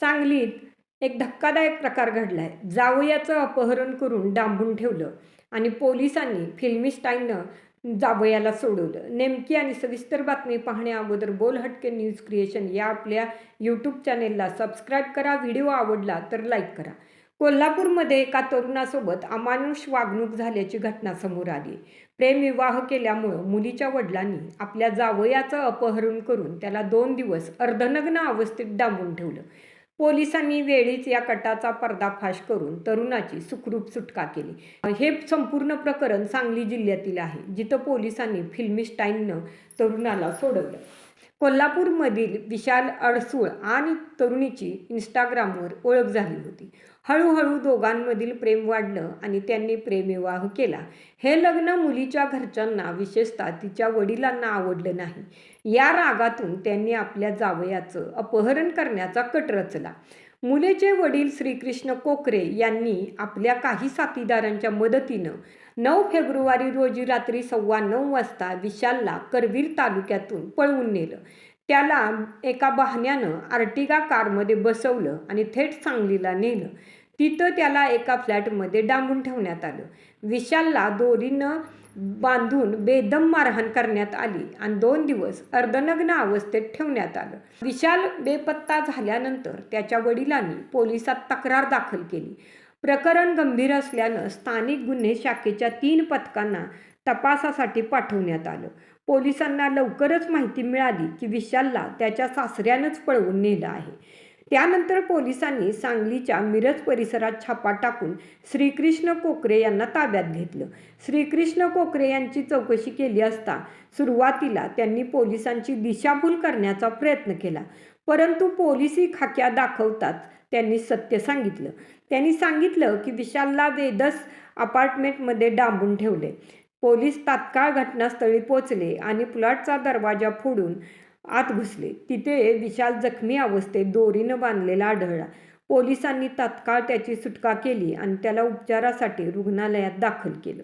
सांगलीत एक धक्कादायक प्रकार घडलाय. जावयाचं अपहरण करून डांबून ठेवलं आणि पोलिसांनी फिल्मी स्टाईलनं जावयाला सोडवलं. नेमकी आणि सविस्तर बातमी पाहण्या अगोदर बोल हटके न्यूज क्रिएशन या आपल्या यूट्यूब चॅनेलला सबस्क्राईब करा व्हिडिओ आवडला तर लाईक करा. कोल्हापूरमध्ये एका तरुणासोबत अमानुष वागणूक झाल्याची घटना समोर आली. प्रेमविवाह केल्यामुळं मुलीच्या वडिलांनी आपल्या जावयाचं अपहरण करून त्याला दोन दिवस अर्धनग्न अवस्थेत डांबून ठेवलं. पोलिसांनी वेळीच या कटाचा पर्दाफाश करून तरुणाची सुखरूप सुटका केली. हे संपूर्ण प्रकरण सांगली जिल्ह्यातील आहे जिथं पोलिसांनी फिल्मी स्टाईलनं तरुणाला सोडवलं. कोल्हापूरमधील विशाल अडसूळ आणि तरुणीची इंस्टाग्रामवर ओळख झाली होती. हळूहळू दोघांमधील प्रेम वाढलं आणि त्यांनी प्रेमविवाह केला. हे लग्न मुलीच्या घरच्यांना विशेषतः तिच्या वडिलांना आवडलं नाही. या रागातून त्यांनी आपल्या जावयाचं अपहरण करण्याचा कट रचला. मुलीचे वडील श्रीकृष्ण कोकरे यांनी आपल्या काही साथीदारांच्या मदतीनं नऊ फेब्रुवारी रोजी रात्री सव्वा नऊ वाजता विशालला करवीर तालुक्यातून पळवून नेलं. त्याला एका बहाण्यानं आर्टिगा कारमध्ये बसवलं आणि थेट सांगलीला नेलं. तिथं त्याला एका फ्लॅटमध्ये डांबून ठेवण्यात आलं. विशालला दोरीनं बांधून बेदम मारहाण करण्यात आली आणि दोन दिवस अर्धनग्न अवस्थेत ठेवण्यात आलं. विशाल बेपत्ता झाल्यानंतर त्याच्या वडिलांनी पोलिसात तक्रार दाखल केली. प्रकरण गंभीर असल्यानं स्थानिक गुन्हे शाखेच्या तीन पथकांना तपासासाठी पाठवण्यात आलं. पोलिसांना लवकरच माहिती मिळाली की विशालला त्याच्या सासऱ्यानंच पळवून नेलं आहे. त्यानंतर पोलिसांनी सांगलीच्या मिरज परिसरात छापा टाकून श्रीकृष्ण कोकरे यांना ताब्यात घेतलं. श्रीकृष्ण कोकरे यांची चौकशी केली असता सुरुवातीला त्यांनी पोलिसांची दिशाभूल करण्याचा प्रयत्न केला. परंतु पोलिसी खाक्या दाखवताच त्यांनी सत्य सांगितलं. त्यांनी सांगितलं की विशालला वेदस अपार्टमेंटमध्ये डांबून ठेवले. पोलीस तात्काळ घटनास्थळी पोचले आणि प्लॉटचा दरवाजा फोडून आत घुसले. तिथे विशाल जखमी अवस्थेत दोरीनं बांधलेला आढळला. पोलिसांनी तात्काळ त्याची सुटका केली आणि त्याला उपचारासाठी रुग्णालयात दाखल केलं.